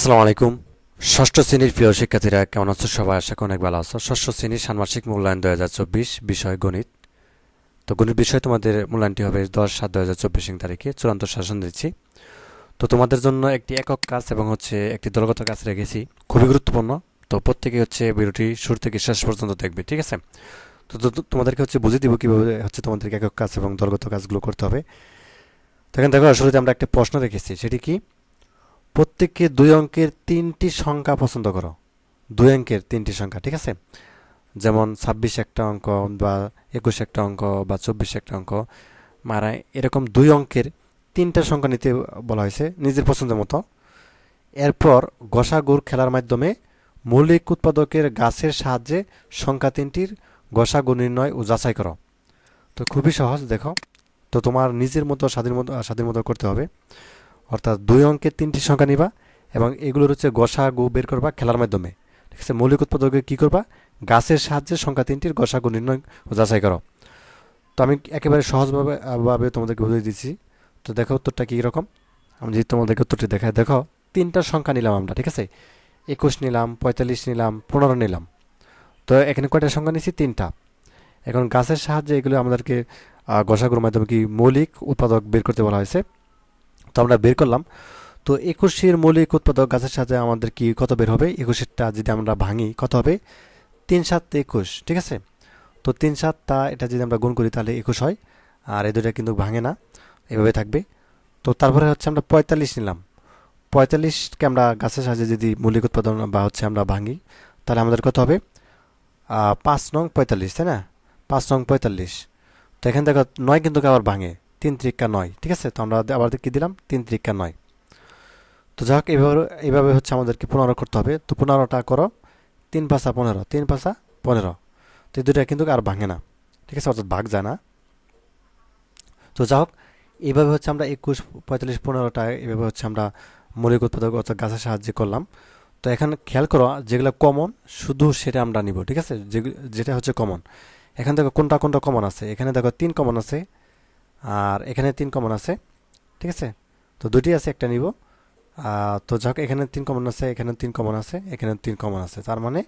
আসসালামু আলাইকুম। ষষ্ঠ শ্রেণির প্রিয় শিক্ষার্থীরা, কেমন আছো? সবাই আশা করি অনেক ভালো আছো। ষষ্ঠ শ্রেণির ষান্মাসিক মূল্যায়ন দু হাজার চব্বিশ, বিষয় গণিত। তো গণিত বিষয় তোমাদের মূল্যায়নটি হবে দশ সাত দু হাজার চব্বিশ তারিখে। চূড়ান্ত শাসন দিচ্ছি। তো তোমাদের জন্য একটি একক কাজ এবং হচ্ছে একটি দলগত কাজ রেখেছি। খুবই গুরুত্বপূর্ণ। তো প্রত্যেকে হচ্ছে ভিডিওটি শুরু থেকে শেষ পর্যন্ত দেখবে, ঠিক আছে? তো তোমাদেরকে হচ্ছে বুঝিয়ে দিব কীভাবে হচ্ছে তোমাদেরকে একক কাজ এবং দলগত কাজগুলো করতে হবে। তো এখানে দেখো, শুরুতে আমরা একটা প্রশ্ন রেখেছি। সেটি কি? প্রত্যেককে দুই অঙ্কের তিনটি সংখ্যা পছন্দ করো। দুই অঙ্কের তিনটি সংখ্যা, ঠিক আছে? যেমন ছাব্বিশ একটা অঙ্ক বা একুশ একটা অঙ্ক বা চব্বিশ একটা অঙ্ক, মারা এরকম দুই অঙ্কের তিনটা সংখ্যা নিতে বলা হয়েছে নিজের পছন্দের মতো। এরপর গসাগুর খেলার মাধ্যমে মৌলিক উৎপাদকের গাছের সাহায্যে সংখ্যা তিনটির গসাগু নির্ণয় ও যাচাই করো। তো খুবই সহজ, দেখো। তো তোমার নিজের মতো, স্বাধীন মতো স্বাধীন মতো করতে হবে। অর্থাৎ দুই অঙ্কের তিনটি সংখ্যা নিবা এবং এগুলোর হচ্ছে গসাগু বের করবা খেলার মাধ্যমে। ঠিক আছে? মৌলিক উৎপাদকে কী করবা? গাছের সাহায্যে সংখ্যা তিনটির গসাগু নির্ণয় যাচাই করো। তো আমি একেবারে সহজভাবে, ভাবে তোমাদেরকে বুঝিয়ে দিচ্ছি। তো দেখো উত্তরটা কী রকম? আমি যদি তোমাদেরকে উত্তরটি দেখাই, দেখো, তিনটা সংখ্যা নিলাম আমরা, ঠিক আছে? একুশ নিলাম, পঁয়তাল্লিশ নিলাম, পনেরো নিলাম। তো এখানে কয়টা সংখ্যা নিচ্ছি তিনটা। এখন গাছের সাহায্যে এগুলো আমাদেরকে গসাগুর মাধ্যমে কি মৌলিক উৎপাদক বের করতে বলা হয়েছে? তো আমরা বের করলাম। তো একুশের মৌলিক উৎপাদক গাছের সাথে আমাদের কি কত বের হবে? একুশেরটা যদি আমরা ভাঙি, কত হবে? তিন সাত একুশ, ঠিক আছে? তো তিন সাতটা, এটা যদি আমরা গুণ করি তাহলে একুশ হয়। আর এই দুটা কিন্তু ভাঙে না, এভাবে থাকবে। তো তারপরে হচ্ছে আমরা পঁয়তাল্লিশ নিলাম। পঁয়তাল্লিশকে আমরা গাছের সাহায্যে যদি মৌলিক উৎপাদন বা হচ্ছে আমরা ভাঙি, তাহলে আমাদের কত হবে? পাঁচ নং পঁয়তাল্লিশ, তাই না? পাঁচ নং পঁয়তাল্লিশ। তো এখান থেকে নয় কিন্তু আবার ভাঙে। তিন ত্রিকা নয়, ঠিক আছে? তো আমরা আবার কি দিলাম? তিন ত্রিকা নয়। তো যাই হোক এইভাবে এইভাবে হচ্ছে আমাদেরকে পনেরো করতে হবে। তো পনেরোটা করো, তিন পাশা পনেরো, তিন পাশা পনেরো। তো এই দুটা কিন্তু আর ভাঙে না, ঠিক আছে? অর্থাৎ ভাগ যায় না। তো যাই হোক এইভাবে হচ্ছে আমরা একুশ, পঁয়তাল্লিশ, পনেরোটা এইভাবে হচ্ছে আমরা মৌলিক উৎপাদক অর্থাৎ গাছের সাহায্যে করলাম। তো এখানে খেয়াল করো, যেগুলো কমন শুধু সেটা আমরা নিব, ঠিক আছে? যেটা হচ্ছে কমন এখানে দেখো কোনটা কোনটা কমন আছে? এখানে দেখো তিন কমন আছে। আর এখানে তিন কমন আছে, ঠিক আছে? তো দুটি আছে, একটা নিব। তো যাক এখানে তিন কমন আছে, এখানে তিন কমন আছে, এখানে তিন কমন আছে। তার মানে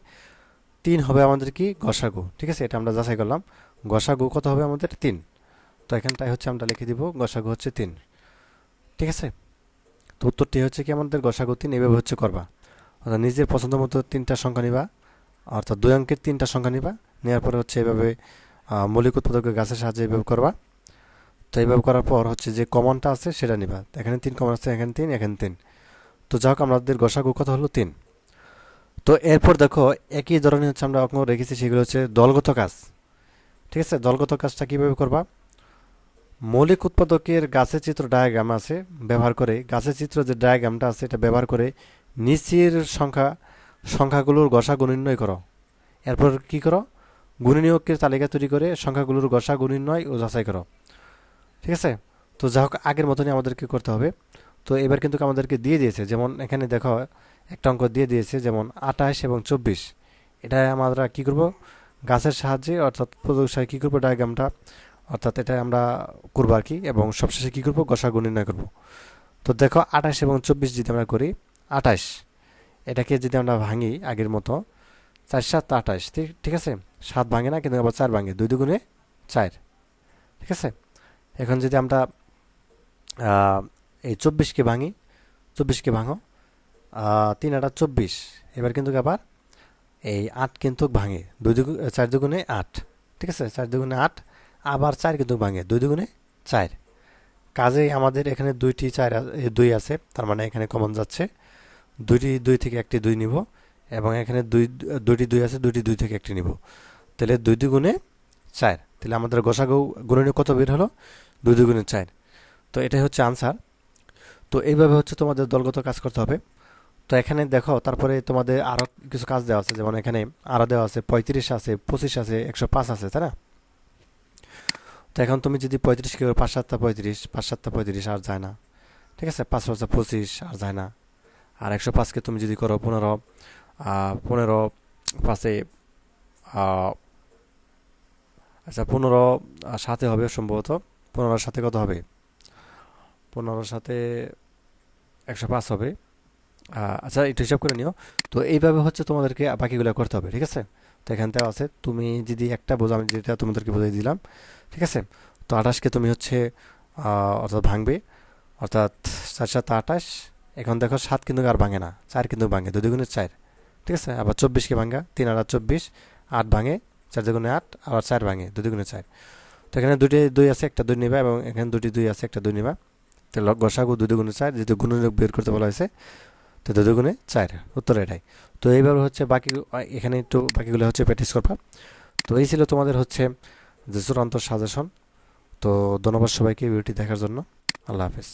তিন হবে আমাদের কি? গসাগু, ঠিক আছে? এটা আমরা যাচাই করলাম। গসাগু কত হবে আমাদের? তিন। তো এখানটায় হচ্ছে আমরা লিখে দিব, গসাগু হচ্ছে তিন। ঠিক আছে? তো উত্তরটি হচ্ছে কি আমাদের গসাগু তিন এভাবে হচ্ছে করবা। অর্থাৎ নিজের পছন্দ মতো তিনটা সংখ্যা নিবা। অর্থাৎ দুই অঙ্কের তিনটা সংখ্যা নিবা। নেওয়ার পরে হচ্ছে এভাবে মৌলিক উৎপাদকের গাছের সাহায্যে এভাবে করবা। তো এইভাবে করার পর হচ্ছে যে কমনটা আছে, সেটা নিবা। এখানে তিন কমন আছে, এখানে তিন এখানে তিন। তো যাক আমাদের গসাগু কত হলো? তিন। তো এরপর দেখো, একই ধরনের হচ্ছে আমরা অঙ্ক রেখেছি, সেগুলো হচ্ছে দলগত কাজ। ঠিক আছে? দলগত কাজটা কীভাবে করবা? মৌলিক উৎপাদকের গাছের চিত্র ডায়াগ্রাম আছে, ব্যবহার করে। গাছের চিত্র যে ডায়াগ্রামটা আছে, এটা ব্যবহার করে নিচের সংখ্যা, সংখ্যাগুলোর গসাগু নির্ণয় করো। এরপর কি করো? গুণনীয়কের তালিকা তৈরি করে সংখ্যাগুলোর গসাগু নির্ণয় ও যাচাই করো। ঠিক আছে? তো যা হোক, আগের মতনই আমাদেরকে করতে হবে। তো এবার কিন্তু আমাদেরকে দিয়ে দিয়েছে, যেমন এখানে দেখো, একটা অঙ্ক দিয়ে দিয়েছে, যেমন আঠাশ এবং চব্বিশ। এটা আমরা কী করব? গাছের সাহায্যে, অর্থাৎ প্রদর্শায় কী করব ডায়াগ্রামটা অর্থাৎ এটা আমরা করব আর কি, এবং সবশেষে কী করব? গসাগু নির্ণয় করব। তো দেখো, আঠাশ এবং চব্বিশ যদি আমরা করি, আঠাশ। এটাকে যদি আমরা ভাঙি আগের মতো, চার সাত আঠাশ, ঠিক ঠিক আছে? সাত ভাঙে না, কিন্তু আবার চার ভাঙে, দুই দুগুণে চার। ঠিক আছে? এখন যদি আমরা এই চব্বিশকে ভাঙি, চব্বিশকে ভাঙো তিন আটা চব্বিশ, এবার কিন্তু আবার এই আট কিন্তু ভাঙে, দুই দুগুণ, চার দুগুণে আট, ঠিক আছে? চার দুগুণে আট, আবার চার কিন্তু ভাঙে, দুই দুগুণে চার। কাজেই আমাদের এখানে দুইটি চার দুই আছে, তার মানে এখানে কমন যাচ্ছে। দুইটি দুই থেকে একটি দুই নিব, এবং এখানে দুই, দুইটি দুই আছে, দুইটি দুই থেকে একটি নিব। তাহলে দুই দুগুণে চার। তাহলে আমাদের গোসাগু গুণনীয় কত বের হলো? দুই দুই দুগুণে চার। তো এটাই হচ্ছে আনসার তো এইভাবে হচ্ছে তোমাদের দলগত কাজ করতে হবে। তো এখানে দেখো, তারপরে তোমাদের আরও কিছু কাজ দেওয়া আছে। যেমন এখানে আরও দেওয়া আছে, পঁয়ত্রিশ আছে, পঁচিশ আছে, একশো পাঁচ আছে, তাই না? তো এখন তুমি যদি পঁয়ত্রিশ কি করো পাঁচ সাতটা পঁয়ত্রিশ, পাঁচ সাতটা পঁয়ত্রিশ, আর যায় না। ঠিক আছে? পাঁচ পাঁচটা পঁচিশ, আর যায় না। আর একশো পাঁচকে তুমি যদি করো পনেরো পনেরো পাঁচে আচ্ছা পনেরো সাথে হবে সম্ভবত। পনেরোর সাথে কত হবে? পনেরোর সাথে একশো পাঁচ হবে। আচ্ছা একটু হিসাব করে নিও। তো এইভাবে হচ্ছে তোমাদেরকে বাকিগুলো করতে হবে, ঠিক আছে? তো এখান থেকে আছে, তুমি যদি একটা বোঝো, আমি যেটা তোমাদেরকে বোঝাই দিলাম, ঠিক আছে? তো আঠাশকে তুমি হচ্ছে অর্থাৎ ভাঙবে। অর্থাৎ চার সাত আঠাশ, এখন দেখো সাত কিন্তু আর ভাঙে না, চার কিন্তু ভাঙে, দুই দুগুণে চার, ঠিক আছে? আবার চব্বিশকে ভাঙা, তিন আট চব্বিশ, আট ভাঙে চার দুগুণে আট আবার চার ভাঙে, দুই দুগুণে চার। তো এখানে দুটি দুই আছে, একটা দুই নিবা এবং এখানে দুটি দুই আছে, একটা দুই নিবা। তো গসাগু দুই দুগুণে চার, যেহেতু গুণনীয়ক বের করতে বলা হয়েছে, তো দুই দুগুণে চার, উত্তর এটাই। তো এইভাবে হচ্ছে বাকি, এখানে একটু বাকিগুলো হচ্ছে প্র্যাকটিস করবা। তো এই ছিল তোমাদের হচ্ছে যে চূড়ান্ত সাজেশন তো ধন্যবাদ সবাইকে ভিডিওটি দেখার জন্য। আল্লাহ হাফেজ।